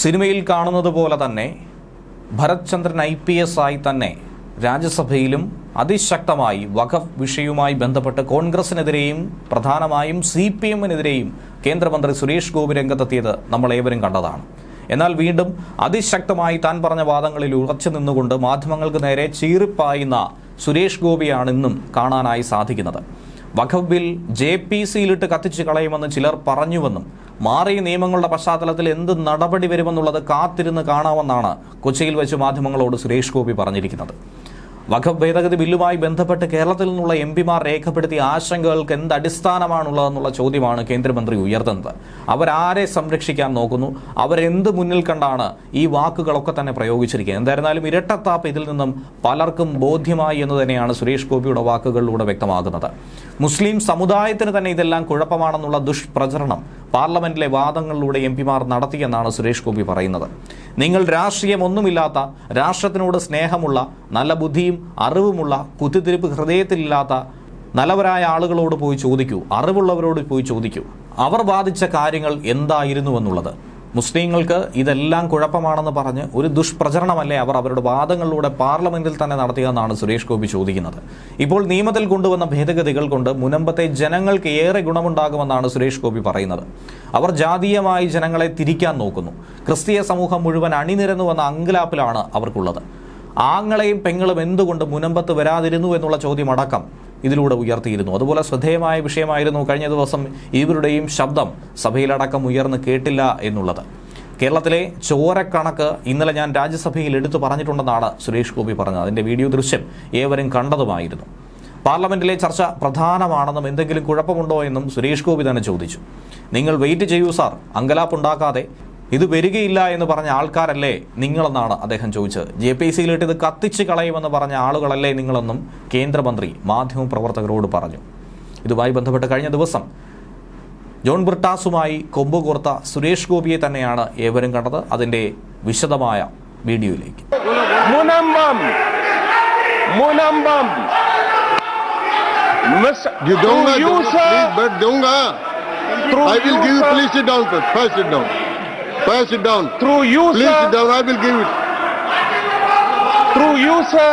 സിനിമയിൽ കാണുന്നത് പോലെ തന്നെ ഭരത്ചന്ദ്രൻ ഐ പി എസ് ആയി തന്നെ രാജ്യസഭയിലും അതിശക്തമായി വഖഫ് വിഷയവുമായി ബന്ധപ്പെട്ട് കോൺഗ്രസിനെതിരെയും പ്രധാനമായും സി പി എമ്മിനെതിരെയും കേന്ദ്രമന്ത്രി സുരേഷ് ഗോപി രംഗത്തെത്തിയത് നമ്മൾ ഏവരും കണ്ടതാണ്. എന്നാൽ വീണ്ടും അതിശക്തമായി താൻ പറഞ്ഞ വാദങ്ങളിൽ ഉറച്ചു നിന്നുകൊണ്ട് മാധ്യമങ്ങൾക്ക് നേരെ ചീറിപ്പായുന്ന സുരേഷ് ഗോപിയാണ് ഇന്നും കാണാനായി സാധിക്കുന്നത്. വഖഫ് ബിൽ ജെ പി സിയിലിട്ട് കത്തിച്ചു കളയുമെന്ന് ചിലർ പറഞ്ഞുവെന്നും മാറിയ നിയമങ്ങളുടെ പശ്ചാത്തലത്തിൽ എന്ത് നടപടി വരുമെന്നുള്ളത് കാത്തിരുന്ന് കാണാമെന്നാണ് കൊച്ചിയിൽ വെച്ച് മാധ്യമങ്ങളോട് സുരേഷ് ഗോപി പറഞ്ഞിരിക്കുന്നത്. വഖഫ് ഭേദഗതി ബില്ലുമായി ബന്ധപ്പെട്ട് കേരളത്തിൽ നിന്നുള്ള എം പിമാർ രേഖപ്പെടുത്തിയ ആശങ്കകൾക്ക് എന്ത് അടിസ്ഥാനമാണുള്ളതെന്നുള്ള ചോദ്യമാണ് കേന്ദ്രമന്ത്രി ഉയർത്തുന്നത്. അവരാരെ സംരക്ഷിക്കാൻ നോക്കുന്നു. അവരെന്ത് മുന്നിൽ കണ്ടാണ് ഈ വാക്കുകളൊക്കെ തന്നെ പ്രയോഗിച്ചിരിക്കുന്നത്. എന്തായിരുന്നാലും ഇരട്ടത്താപ്പ് ഇതിൽ നിന്നും പലർക്കും ബോധ്യമായി എന്ന് തന്നെയാണ് സുരേഷ് ഗോപിയുടെ വാക്കുകളിലൂടെ വ്യക്തമാകുന്നത്. മുസ്ലിം സമുദായത്തിന് തന്നെ ഇതെല്ലാം കുഴപ്പമാണെന്നുള്ള ദുഷ്പ്രചരണം പാർലമെന്റിലെ വാദങ്ങളിലൂടെ എം പിമാർ നടത്തിയെന്നാണ് സുരേഷ് ഗോപി പറയുന്നത്. നിങ്ങൾ രാഷ്ട്രീയമൊന്നുമില്ലാത്ത രാഷ്ട്രത്തിനോട് സ്നേഹമുള്ള നല്ല ബുദ്ധിയും അറിവുമുള്ള കുത്തിത്തിരിപ്പ് ഹൃദയത്തിലില്ലാത്ത നല്ലവരായ ആളുകളോട് പോയി ചോദിക്കൂ അറിവുള്ളവരോട് പോയി ചോദിക്കൂ. അവർ വാദിച്ച കാര്യങ്ങൾ എന്തായിരുന്നുവെന്നുള്ളത് മുസ്ലിങ്ങൾക്ക് ഇതെല്ലാം കുഴപ്പമാണെന്ന് പറഞ്ഞ് ഒരു ദുഷ്പ്രചരണമല്ലേ അവർ അവരുടെ വാദങ്ങളിലൂടെ പാർലമെന്റിൽ തന്നെ നടത്തിയെന്നാണ് സുരേഷ് ഗോപി ചോദിക്കുന്നത്. ഇപ്പോൾ നിയമത്തിൽ കൊണ്ടുവന്ന ഭേദഗതികൾ കൊണ്ട് മുനമ്പത്തെ ജനങ്ങൾക്ക് ഏറെ ഗുണമുണ്ടാകുമെന്നാണ് സുരേഷ് ഗോപി പറയുന്നത്. അവർ ജാതീയമായി ജനങ്ങളെ തിരിക്കാൻ നോക്കുന്നു. ക്രിസ്തീയ സമൂഹം മുഴുവൻ അണിനിരന്നു വന്ന അങ്കലാപ്പിലാണ് അവർക്കുള്ളത്. ആങ്ങളെയും പെങ്ങളും എന്തുകൊണ്ട് മുനമ്പത്ത് വരാതിരുന്നു എന്നുള്ള ചോദ്യം അടക്കം ഇതിലൂടെ ഉയർത്തിയിരുന്നു. അതുപോലെ ശ്രദ്ധേയമായ വിഷയമായിരുന്നു കഴിഞ്ഞ ദിവസം ഇവരുടെയും ശബ്ദം സഭയിലടക്കം ഉയർന്ന് കേട്ടില്ല എന്നുള്ളത്. കേരളത്തിലെ ചോരക്കണക്ക് ഇന്നലെ ഞാൻ രാജ്യസഭയിൽ എടുത്തു പറഞ്ഞിട്ടുണ്ടെന്നാണ് സുരേഷ് ഗോപി പറഞ്ഞത്. അതിന്റെ വീഡിയോ ദൃശ്യം ഏവരും കണ്ടതുമായിരുന്നു. പാർലമെന്റിലെ ചർച്ച പ്രധാനമാണെന്നും എന്തെങ്കിലും കുഴപ്പമുണ്ടോ എന്നും സുരേഷ് ഗോപി തന്നെ ചോദിച്ചു. നിങ്ങൾ വെയിറ്റ് ചെയ്യൂ സാർ. അങ്കലാപ്പുണ്ടാക്കാതെ ഇത് വരികയില്ല എന്ന് പറഞ്ഞ ആൾക്കാരല്ലേ നിങ്ങളെന്നാണ് അദ്ദേഹം ചോദിച്ചത് ജെ പി സിയിലിട്ട് ഇത് കത്തിച്ച് കളയുമെന്ന് പറഞ്ഞ ആളുകളല്ലേ നിങ്ങളെന്നും കേന്ദ്രമന്ത്രി മാധ്യമപ്രവർത്തകരോട് പറഞ്ഞു ഇതുമായി ബന്ധപ്പെട്ട് കഴിഞ്ഞ ദിവസം ജോൺ ബ്രിട്ടാസുമായി കൊമ്പ് കോർത്ത സുരേഷ് ഗോപിയെ തന്നെയാണ് ഏവരും കണ്ടത് അതിന്റെ വിശദമായ വീഡിയോയിലേക്ക് You don't through you, sir. but Dunga, I will give you. Please sit down, sir. First sit down. First sit down. Through you, Please sit sir. down. I will give it. Through you, sir.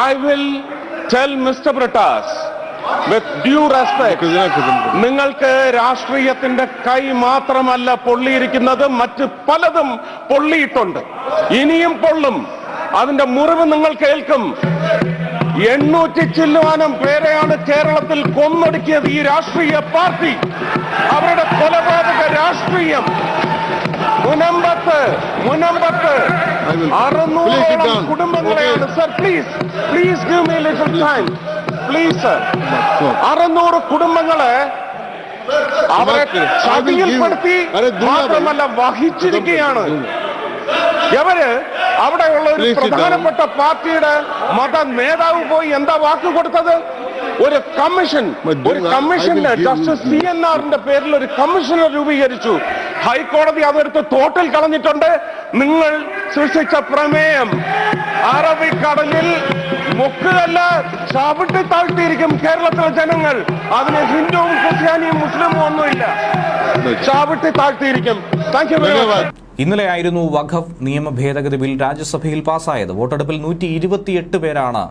I will tell Mr. Pratas with due respect, നിങ്ങൾക്ക് രാഷ്ട്രീയത്തിന്റെ കൈ മാത്രമല്ല പൊള്ളിയിരിക്കുന്നത് മറ്റ് പലതും പൊള്ളിയിട്ടുണ്ട് ഇനിയും പൊള്ളും അതിന്റെ മുറിവ് നിങ്ങൾ കേൾക്കും എണ്ണൂറ്റി ചില്ലുവാനും പേരെയാണ് കേരളത്തിൽ കൊന്നൊടുക്കിയത് ഈ രാഷ്ട്രീയ പാർട്ടി അവരുടെ കൊലപാതക രാഷ്ട്രീയം മുനമ്പത്ത് മുനമ്പത്ത് അറുന്നൂറോളം കുടുംബങ്ങളെയാണ് sir please please give me little time please sir. അറുന്നൂറ് കുടുംബങ്ങളെ അവരെ ചതിയിൽപ്പെടുത്തി. മാത്രമല്ല വഹിച്ചിരിക്കുകയാണ് എവര് അവിടെയുള്ള ഒരു പ്രധാനപ്പെട്ട പാർട്ടിയുടെ മത നേതാവ് പോയി എന്താ വാക്ക് കൊടുത്തത് ഒരു കമ്മീഷൻ ഒരു കമ്മീഷൻ കമ്മീഷന്റെ ജസ്റ്റിസ് സി എൻ ആറിന്റെ പേരിൽ ഒരു കമ്മീഷനെ രൂപീകരിച്ചു ഹൈക്കോടതി അതെടുത്ത് തോട്ടിൽ കളഞ്ഞിട്ടുണ്ട്. നിങ്ങൾ സൃഷ്ടിച്ച പ്രമേയം അറബിക്കടലിൽ മുക്കുകല്ല ചവിട്ടി താഴ്ത്തിയിരിക്കും കേരളത്തിലെ ജനങ്ങൾ. അതിന് ഹിന്ദുവും ക്രിസ്ത്യാനിയും മുസ്ലിമും ഒന്നുമില്ല. ചവിട്ടി താഴ്ത്തിയിരിക്കും. താങ്ക് യു വെരി മച്ച് ഇന്നലെയായിരുന്നു വഖഫ് നിയമ ഭേദഗതി ബിൽ രാജ്യസഭയിൽ പാസായത്. വോട്ടെടുപ്പിൽ നൂറ്റി ഇരുപത്തിയെട്ട് പേരാണ്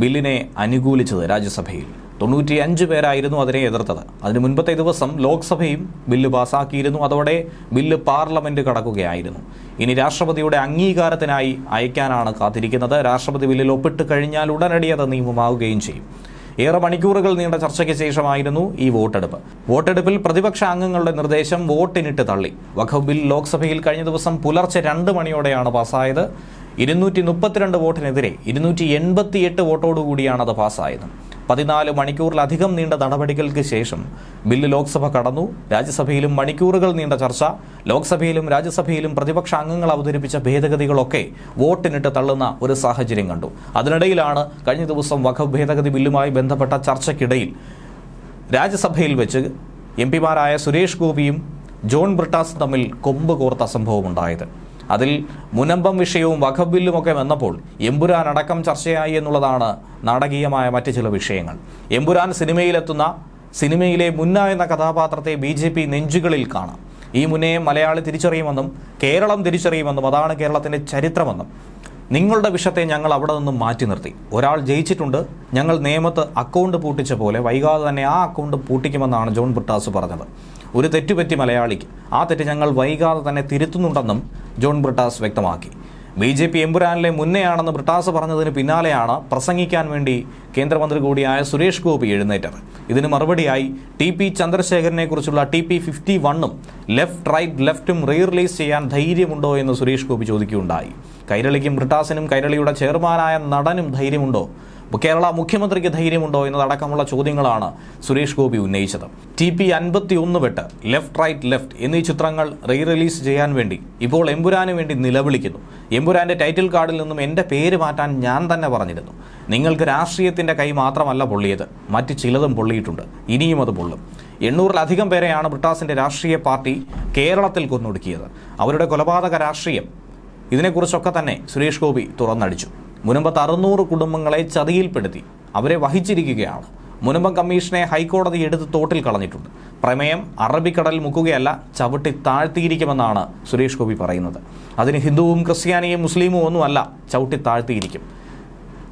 ബില്ലിനെ അനുകൂലിച്ചത് രാജ്യസഭയിൽ. തൊണ്ണൂറ്റിയഞ്ച് പേരായിരുന്നു അതിനെ എതിർത്തത്. അതിന് മുൻപത്തെ ദിവസം ലോക്സഭയും ബില്ല് പാസാക്കിയിരുന്നു. അതോടെ ബില്ല് പാർലമെന്റ് കടക്കുകയായിരുന്നു. ഇനി രാഷ്ട്രപതിയുടെ അംഗീകാരത്തിനായി അയക്കാനാണ് കാത്തിരിക്കുന്നത്. രാഷ്ട്രപതി ബില്ലിൽ ഒപ്പിട്ട് കഴിഞ്ഞാൽ ഉടനടി അത് നിയമമാവുകയും ചെയ്യും. ഏറെ മണിക്കൂറുകൾ നീണ്ട ചർച്ചയ്ക്ക് ശേഷമായിരുന്നു ഈ വോട്ടെടുപ്പ്. വോട്ടെടുപ്പിൽ പ്രതിപക്ഷ അംഗങ്ങളുടെ നിർദ്ദേശം വോട്ടിനിട്ട് തള്ളി. വഖഫ് ബിൽ ലോക്സഭയിൽ കഴിഞ്ഞ ദിവസം പുലർച്ചെ രണ്ട് മണിയോടെയാണ് പാസ്സായത്. ഇരുന്നൂറ്റി മുപ്പത്തിരണ്ട് വോട്ടിനെതിരെ ഇരുന്നൂറ്റി എൺപത്തിയെട്ട് വോട്ടോടുകൂടിയാണ് അത് പാസ്സായത്. പതിനാല് മണിക്കൂറിലധികം നീണ്ട നടപടികൾക്ക് ശേഷം ബില്ല് ലോക്സഭ കടന്നു. രാജ്യസഭയിലും മണിക്കൂറുകൾ നീണ്ട ചർച്ച. ലോക്സഭയിലും രാജ്യസഭയിലും പ്രതിപക്ഷ അംഗങ്ങൾ അവതരിപ്പിച്ച ഭേദഗതികളൊക്കെ വോട്ടിനിട്ട് തള്ളുന്ന ഒരു സാഹചര്യം കണ്ടു. അതിനിടയിലാണ് കഴിഞ്ഞ ദിവസം വഖഫ് ഭേദഗതി ബില്ലുമായി ബന്ധപ്പെട്ട ചർച്ചയ്ക്കിടയിൽ രാജ്യസഭയിൽ വെച്ച് എം പിമാരായ സുരേഷ് ഗോപിയും ജോൺ ബ്രിട്ടാസും തമ്മിൽ കൊമ്പ് കോർത്ത സംഭവമുണ്ടായത്. അതിൽ മുനമ്പം വിഷയവും വഖബില്ലും ബില്ലുമൊക്കെ വന്നപ്പോൾ എമ്പുരാൻ അടക്കം ചർച്ചയായി എന്നുള്ളതാണ് നാടകീയമായ മറ്റ് ചില വിഷയങ്ങൾ. എമ്പുരാൻ സിനിമയിലെത്തുന്ന സിനിമയിലെ മുന്ന എന്ന കഥാപാത്രത്തെ ബി ജെ പി നെഞ്ചുകളിൽ കാണാം. ഈ മുന്നേ മലയാളി തിരിച്ചറിയുമെന്നും കേരളം തിരിച്ചറിയുമെന്നും അതാണ് കേരളത്തിന്റെ ചരിത്രമെന്നും. നിങ്ങളുടെ വിഷത്തെ ഞങ്ങൾ അവിടെ നിന്നും മാറ്റി നിർത്തി. ഒരാൾ ജയിച്ചിട്ടുണ്ട് ഞങ്ങൾ നിയമത്ത് അക്കൗണ്ട് പൂട്ടിച്ച പോലെ വൈകാതെ തന്നെ ആ അക്കൗണ്ട് പൂട്ടിക്കുമെന്നാണ് ജോൺ ബുട്ടാസ് പറഞ്ഞത്. ഒരു തെറ്റുപറ്റി മലയാളിക്ക്. ആ തെറ്റ് ഞങ്ങൾ വൈകാതെ തന്നെ തിരുത്തുന്നുണ്ടെന്നും ജോൺ ബ്രിട്ടാസ് വ്യക്തമാക്കി. ബി ജെ പി എമ്പുരാനിലെ മുന്നെയാണെന്ന് ബ്രിട്ടാസ് പറഞ്ഞതിന് പിന്നാലെയാണ് പ്രസംഗിക്കാൻ വേണ്ടി കേന്ദ്രമന്ത്രി കൂടിയായ സുരേഷ് ഗോപി എഴുന്നേറ്റത്. ഇതിന് മറുപടിയായി ടി പി ചന്ദ്രശേഖരനെ കുറിച്ചുള്ള ടി പി ഫിഫ്റ്റി വണ്ണും ലെഫ്റ്റ് റൈറ്റ് ലെഫ്റ്റും റീ റിലീസ് ചെയ്യാൻ ധൈര്യമുണ്ടോ എന്ന് സുരേഷ് ഗോപി ചോദിക്കുകയുണ്ടായി. കൈരളിക്കും ബ്രിട്ടാസിനും കൈരളിയുടെ ചെയർമാനായ നടനും ധൈര്യമുണ്ടോ? കേരള മുഖ്യമന്ത്രിക്ക് ധൈര്യമുണ്ടോ എന്നതടക്കമുള്ള ചോദ്യങ്ങളാണ് സുരേഷ് ഗോപി ഉന്നയിച്ചത്. ടി പി അൻപത്തി ഒന്ന് വെട്ട് ലെഫ്റ്റ് റൈറ്റ് ലെഫ്റ്റ് എന്നീ ചിത്രങ്ങൾ റീ റിലീസ് ചെയ്യാൻ വേണ്ടി ഇപ്പോൾ എമ്പുരാന് വേണ്ടി നിലവിളിക്കുന്നു. എമ്പുരാന്റെ ടൈറ്റിൽ കാർഡിൽ നിന്നും എന്റെ പേര് മാറ്റാൻ ഞാൻ തന്നെ പറഞ്ഞിരുന്നു. നിങ്ങൾക്ക് രാഷ്ട്രീയത്തിന്റെ കൈ മാത്രമല്ല പൊള്ളിയത്. മറ്റ് ചിലതും പൊള്ളിയിട്ടുണ്ട്. ഇനിയും അത് പൊള്ളും. എണ്ണൂറിലധികം പേരെയാണ് ബ്രിട്ടാസിന്റെ രാഷ്ട്രീയ പാർട്ടി കേരളത്തിൽ കൊന്നൊടുക്കിയത്. അവരുടെ കൊലപാതക രാഷ്ട്രീയം. ഇതിനെക്കുറിച്ചൊക്കെ തന്നെ സുരേഷ് ഗോപി തുറന്നടിച്ചു. മുനമ്പത്ത് അറുന്നൂറ് കുടുംബങ്ങളെ ചതിയിൽപ്പെടുത്തി. അവരെ വഹിച്ചിരിക്കുകയാണ്. മുനമ്പം കമ്മീഷനെ ഹൈക്കോടതി എടുത്ത് തോട്ടിൽ കളഞ്ഞിട്ടുണ്ട്. പ്രമേയം അറബിക്കടൽ മുക്കുകയല്ല ചവിട്ടി താഴ്ത്തിയിരിക്കുമെന്നാണ് സുരേഷ് ഗോപി പറയുന്നത്. അതിന് ഹിന്ദുവും ക്രിസ്ത്യാനിയും മുസ്ലിമും ഒന്നുമല്ല ചവിട്ടി താഴ്ത്തിയിരിക്കും.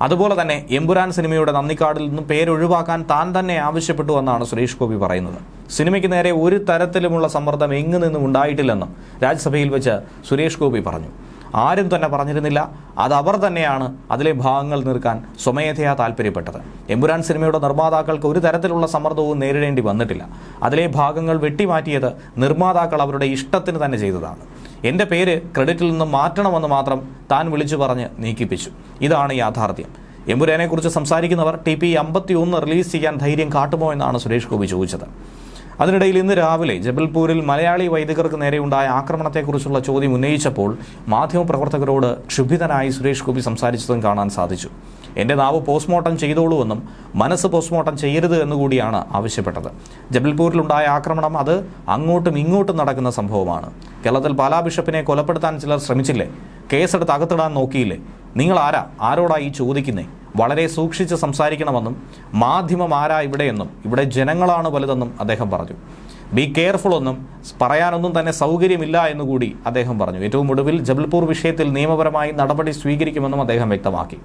അതുപോലെ തന്നെ എമ്പുരാൻ സിനിമയുടെ നന്ദിക്കാടിൽ നിന്നും പേരൊഴിവാക്കാൻ താൻ തന്നെ ആവശ്യപ്പെട്ടു എന്നാണ് സുരേഷ് ഗോപി പറയുന്നത്. സിനിമയ്ക്ക് നേരെ ഒരു തരത്തിലുമുള്ള സമ്മർദ്ദം എങ്ങു നിന്നും ഉണ്ടായിട്ടില്ലെന്നും രാജ്യസഭയിൽ വെച്ച് സുരേഷ് ഗോപി പറഞ്ഞു. ആരും തന്നെ പറഞ്ഞിരുന്നില്ല. അത് അവർ തന്നെയാണ് അതിലെ ഭാഗങ്ങൾ നീർക്കാൻ സ്വമേധയാ താല്പര്യപ്പെട്ടത്. എമ്പുരാൻ സിനിമയുടെ നിർമ്മാതാക്കൾക്ക് ഒരു തരത്തിലുള്ള സമ്മർദ്ദവും നേരിടേണ്ടി വന്നിട്ടില്ല. അതിലെ ഭാഗങ്ങൾ വെട്ടിമാറ്റിയത് നിർമ്മാതാക്കൾ അവരുടെ ഇഷ്ടത്തിന് തന്നെ ചെയ്തതാണ്. എന്റെ പേര് ക്രെഡിറ്റിൽ നിന്ന് മാറ്റണമെന്ന് മാത്രം താൻ വിളിച്ചു പറഞ്ഞ് നീക്കിപ്പിച്ചു. ഇതാണ് യാഥാർത്ഥ്യം. എമ്പുരാനെക്കുറിച്ച് സംസാരിക്കുന്നവർ ടി പി അമ്പത്തി ഒന്ന് റിലീസ് ചെയ്യാൻ ധൈര്യം കാട്ടുമോ എന്നാണ് സുരേഷ് ഗോപി ചോദിച്ചത്. അതിനിടയിൽ ഇന്ന് രാവിലെ ജബൽപൂരിൽ മലയാളി വൈദികർക്ക് നേരെയുണ്ടായ ആക്രമണത്തെക്കുറിച്ചുള്ള ചോദ്യം ഉന്നയിച്ചപ്പോൾ മാധ്യമപ്രവർത്തകരോട് ക്ഷുഭിതനായി സുരേഷ് ഗോപി സംസാരിച്ചതും കാണാൻ സാധിച്ചു. എന്റെ നാവ് പോസ്റ്റ്മോർട്ടം ചെയ്തോളൂവെന്നും മനസ്സ് പോസ്റ്റ്മോർട്ടം ചെയ്യരുത് എന്നുകൂടിയാണ് ആവശ്യപ്പെട്ടത്. ജബൽപൂരിലുണ്ടായ ആക്രമണം അത് അങ്ങോട്ടും ഇങ്ങോട്ടും നടക്കുന്ന സംഭവമാണ്. കേരളത്തിൽ പാലാ ബിഷപ്പിനെ കൊലപ്പെടുത്താൻ ചിലർ ശ്രമിച്ചില്ലേ? കേസെടുത്ത് അകത്തിടാൻ നോക്കിയില്ലേ? നിങ്ങൾ ആരാ? ആരോടാ ഈ ചോദിക്കുന്നേ? വളരെ സൂക്ഷിച്ച് സംസാരിക്കണമെന്നും മാധ്യമം ആരാ ഇവിടെയെന്നും ഇവിടെ ജനങ്ങളാണ് വലുതെന്നും അദ്ദേഹം പറഞ്ഞു. ബി കെയർഫുൾ ഒന്നും പറയാനൊന്നും തന്നെ സൗകര്യമില്ല എന്നുകൂടി അദ്ദേഹം പറഞ്ഞു. ഏറ്റവും ഒടുവിൽ ജബൽപൂർ വിഷയത്തിൽ നിയമപരമായി നടപടി സ്വീകരിക്കുമെന്നും അദ്ദേഹം വ്യക്തമാക്കി.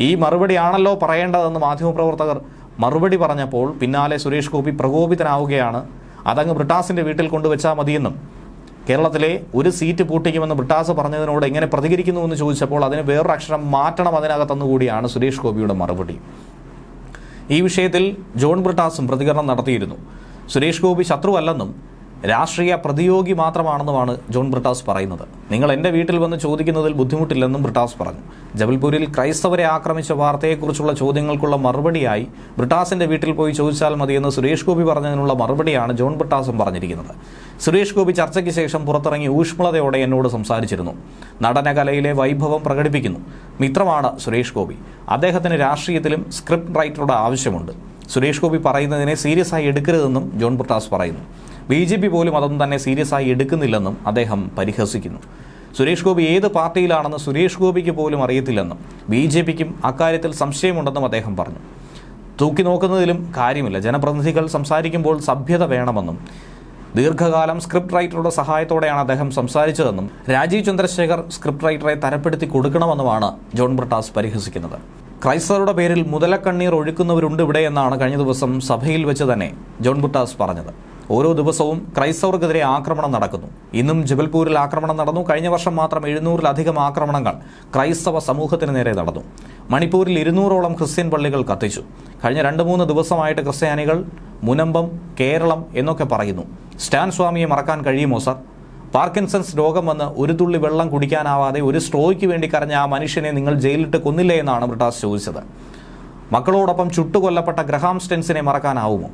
ഈ മറുപടിയാണല്ലോ പറയേണ്ടതെന്ന് മാധ്യമപ്രവർത്തകർ മറുപടി പറഞ്ഞപ്പോൾ പിന്നാലെ സുരേഷ് ഗോപി പ്രകോപിതനാവുകയാണ്. അതങ്ങ് ബ്രിട്ടാസിന്റെ വീട്ടിൽ കൊണ്ടുവച്ചാൽ മതിയെന്നും. കേരളത്തിലെ ഒരു സീറ്റ് പൂട്ടിക്കുമെന്ന് ബ്രിട്ടാസ് പറഞ്ഞതിനോട് എങ്ങനെ പ്രതികരിക്കുന്നു എന്ന് ചോദിച്ചപ്പോൾ അതിന് വേറൊരു അക്ഷരം മാറ്റണം അതിനകത്തെന്ന് കൂടിയാണ് സുരേഷ് ഗോപിയുടെ മറുപടി. ഈ വിഷയത്തിൽ ജോൺ ബ്രിട്ടാസും പ്രതികരണം നടത്തിയിരുന്നു. സുരേഷ് ഗോപി ശത്രുവല്ലെന്നും രാഷ്ട്രീയ പ്രതിയോഗി മാത്രമാണെന്നുമാണ് ജോൺ ബ്രിട്ടാസ് പറയുന്നത്. നിങ്ങൾ എന്റെ വീട്ടിൽ വന്ന് ചോദിക്കുന്നതിൽ ബുദ്ധിമുട്ടില്ലെന്നും ബ്രിട്ടാസ് പറഞ്ഞു. ജബൽപൂരിൽ ക്രൈസ്തവരെ ആക്രമിച്ച വാർത്തയെക്കുറിച്ചുള്ള ചോദ്യങ്ങൾക്കുള്ള മറുപടിയായി ബ്രിട്ടാസിന്റെ വീട്ടിൽ പോയി ചോദിച്ചാൽ മതിയെന്ന് സുരേഷ് ഗോപി പറഞ്ഞതിനുള്ള മറുപടിയാണ് ജോൺ ബ്രിട്ടാസും പറഞ്ഞിരിക്കുന്നത്. സുരേഷ് ഗോപി ചർച്ചയ്ക്ക് ശേഷം പുറത്തിറങ്ങി ഊഷ്മളതയോടെ എന്നോട് സംസാരിച്ചിരുന്നു. നടനകലയിലെ വൈഭവം പ്രകടിപ്പിക്കുന്നു. മിത്രമാണ് സുരേഷ് ഗോപി. അദ്ദേഹത്തിന് രാഷ്ട്രീയത്തിലും സ്ക്രിപ്റ്റ് റൈറ്ററുടെ ആവശ്യമുണ്ട്. സുരേഷ് ഗോപി പറയുന്നതിനെ സീരിയസ് ആയി എടുക്കരുതെന്നും ജോൺ ബ്രിട്ടാസ് പറയുന്നു. ബി ജെ പി പോലും അതൊന്നും തന്നെ സീരിയസ് ആയി എടുക്കുന്നില്ലെന്നും അദ്ദേഹം പരിഹസിക്കുന്നു. സുരേഷ് ഗോപി ഏത് പാർട്ടിയിലാണെന്ന് സുരേഷ് ഗോപിക്ക് പോലും അറിയത്തില്ലെന്നും ബി ജെ പിക്കും അക്കാര്യത്തിൽ സംശയമുണ്ടെന്നും അദ്ദേഹം പറഞ്ഞു. തൂക്കി നോക്കുന്നതിലും കാര്യമില്ല. ജനപ്രതിനിധികൾ സംസാരിക്കുമ്പോൾ സഭ്യത വേണമെന്നും ദീർഘകാലം സ്ക്രിപ്റ്റ് റൈറ്ററുടെ സഹായത്തോടെയാണ് അദ്ദേഹം സംസാരിച്ചതെന്നും രാജീവ് ചന്ദ്രശേഖർ സ്ക്രിപ്റ്റ് റൈറ്ററെ തരപ്പെടുത്തി കൊടുക്കണമെന്നുമാണ് ജോൺ ബ്രിട്ടാസ് പരിഹസിക്കുന്നത്. ക്രൈസ്തവരുടെ പേരിൽ മുതലക്കണ്ണീർ ഒഴുക്കുന്നവരുണ്ട് ഇവിടെ എന്നാണ് കഴിഞ്ഞ ദിവസം സഭയിൽ വെച്ച് തന്നെ ജോൺ ബ്രിട്ടാസ് പറഞ്ഞത്. ഓരോ ദിവസവും ക്രൈസ്തവർക്കെതിരെ ആക്രമണം നടക്കുന്നു. ഇന്നും ജബൽപൂരിൽ ആക്രമണം നടന്നു. കഴിഞ്ഞ വർഷം മാത്രം എഴുന്നൂറിലധികം ആക്രമണങ്ങൾ ക്രൈസ്തവ സമൂഹത്തിന് നേരെ നടന്നു. മണിപ്പൂരിൽ ഇരുന്നൂറോളം ക്രിസ്ത്യൻ പള്ളികൾ കത്തിച്ചു. കഴിഞ്ഞ രണ്ട് മൂന്ന് ദിവസമായിട്ട് ക്രിസ്ത്യാനികൾ മുനമ്പം കേരളം എന്നൊക്കെ പറയുന്നു. സ്റ്റാൻ സ്വാമിയെ മറക്കാൻ കഴിയുമോ സർ? പാർക്കിൻസൺസ് രോഗം വന്ന് ഒരു തുള്ളി വെള്ളം കുടിക്കാനാവാതെ ഒരു സ്ട്രോയ്ക്ക് വേണ്ടി കരഞ്ഞ ആ മനുഷ്യനെ നിങ്ങൾ ജയിലിട്ട് കൊന്നില്ലേ എന്നാണ് ബ്രിട്ടാസ് ചോദിച്ചത്. മക്കളോടൊപ്പം ചുട്ടുകൊല്ലപ്പെട്ട ഗ്രഹാം സ്റ്റെൻസിനെ മറക്കാനാവുമോ?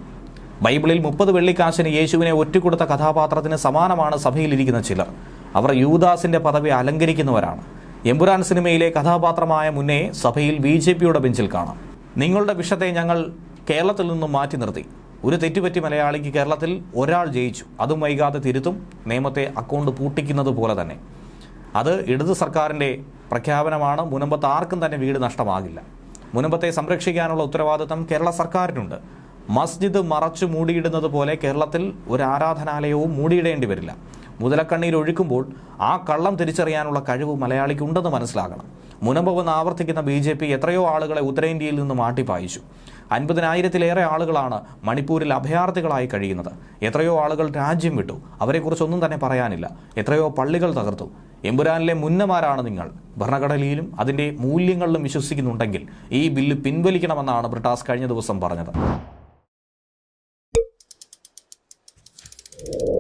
ബൈബിളിൽ മുപ്പത് വെള്ളിക്കാശിന് യേശുവിനെ ഒറ്റുകൊടുത്ത കഥാപാത്രത്തിന് സമാനമാണ് സഭയിലിരിക്കുന്ന ചിലർ. അവർ യൂദാസിന്റെ പദവി അലങ്കരിക്കുന്നവരാണ്. എമ്പുരാൻ സിനിമയിലെ കഥാപാത്രമായ മുന്നേ സഭയിൽ ബി ജെ പിയുടെ ബെഞ്ചിൽ കാണാം. നിങ്ങളുടെ വിഷത്തെ ഞങ്ങൾ കേരളത്തിൽ നിന്നും മാറ്റി നിർത്തി. ഒരു തെറ്റുപറ്റി മലയാളിക്ക് കേരളത്തിൽ ഒരാൾ ജയിച്ചു. അതും വൈകാതെ തിരുത്തും നിയമത്തെ അക്കൗണ്ട് പൂട്ടിക്കുന്നത് പോലെ തന്നെ. അത് ഇടതു സർക്കാരിന്റെ പ്രഖ്യാപനമാണ്. മുനമ്പത്ത് ആർക്കും തന്നെ വീട് നഷ്ടമാകില്ല. മുനമ്പത്തെ സംരക്ഷിക്കാനുള്ള ഉത്തരവാദിത്തം കേരള സർക്കാരിനുണ്ട്. മസ്ജിദ് മറച്ചു മൂടിയിടുന്നത് പോലെ കേരളത്തിൽ ഒരു ആരാധനാലയവും മൂടിയിടേണ്ടി വരില്ല. മുതലക്കണ്ണീർ ഒഴുക്കുമ്പോൾ ആ കള്ളം തിരിച്ചറിയാനുള്ള കഴിവ് മലയാളിക്ക് ഉണ്ടെന്ന് മനസ്സിലാകണം. മുനമ്പ് ആവർത്തിക്കുന്ന ബി ജെ പി എത്രയോ ആളുകളെ ഉത്തരേന്ത്യയിൽ നിന്ന് മാട്ടിപ്പായിച്ചു അൻപതിനായിരത്തിലേറെ ആളുകളാണ് മണിപ്പൂരിൽ അഭയാർത്ഥികളായി കഴിയുന്നത്. എത്രയോ ആളുകൾ രാജ്യം വിട്ടു. അവരെക്കുറിച്ചൊന്നും തന്നെ പറയാനില്ല. എത്രയോ പള്ളികൾ തകർത്തു. എമ്പുരാനിലെ മുന്നമാരാണ് നിങ്ങൾ. ഭരണഘടനയിലും അതിന്റെ മൂല്യങ്ങളിലും വിശ്വസിക്കുന്നുണ്ടെങ്കിൽ ഈ ബില്ല് പിൻവലിക്കണമെന്നാണ് ബ്രിട്ടാസ് കഴിഞ്ഞ ദിവസം പറഞ്ഞത്. you